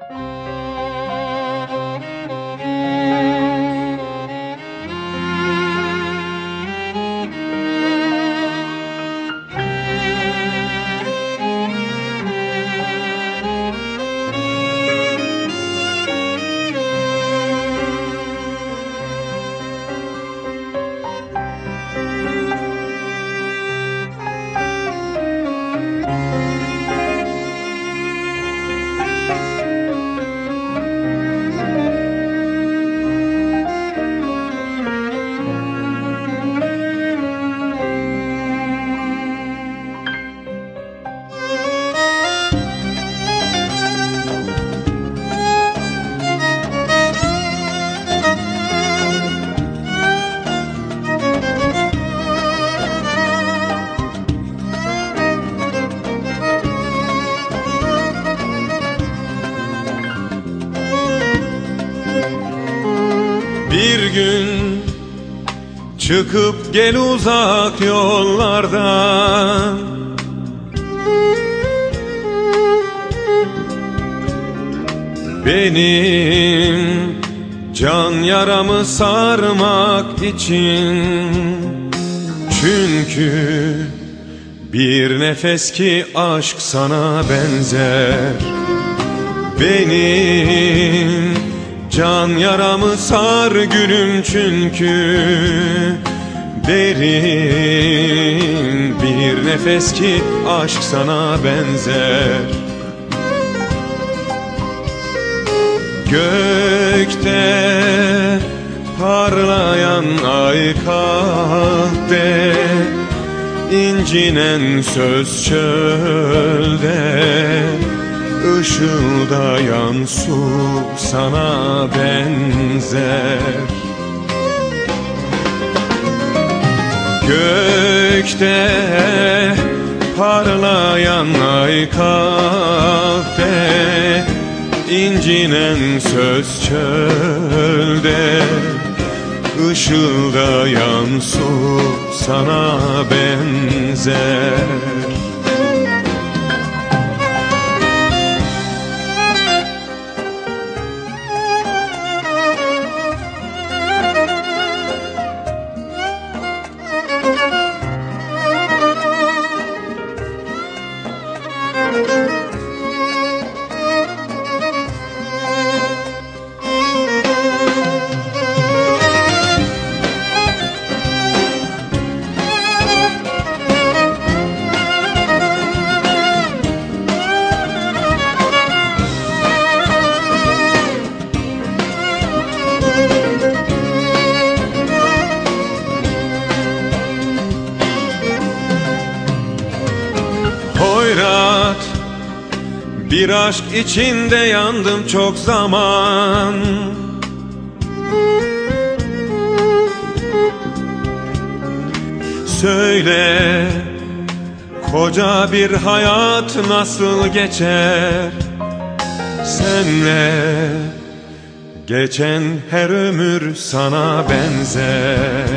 Bir gün çıkıp gel uzak yollardan. Benim can yaramı sarmak için Çünkü bir nefes ki aşk sana benzer. Benim can yaramı sar gülüm çünkü Derin bir nefes ki aşk sana benzer. Gökte parlayan ay kahve incinen söz çölde Işıldayan su sana benzer. Gökte parlayan ay kahve incinen söz çölde. Işıldayan su sana benzer Hoyrat Bir aşk içinde yandım çok zaman. Söyle Koca bir hayat nasıl geçer? Senle Geçen her ömür sana benzer.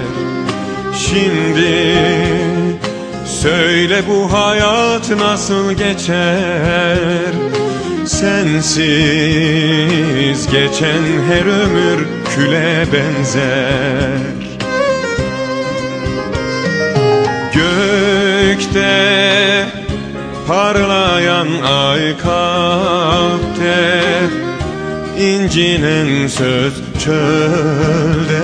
Şimdi Söyle bu hayat nasıl geçer? Sensiz geçen her ömür küle benzer. Gökte parlayan ay kalpte incinen söz çölde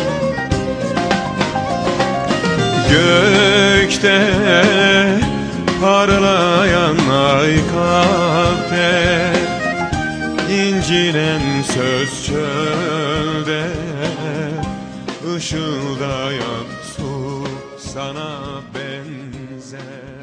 Gökte parlayan ay kalpte incinen söz çölde Işıldayan su sana benzer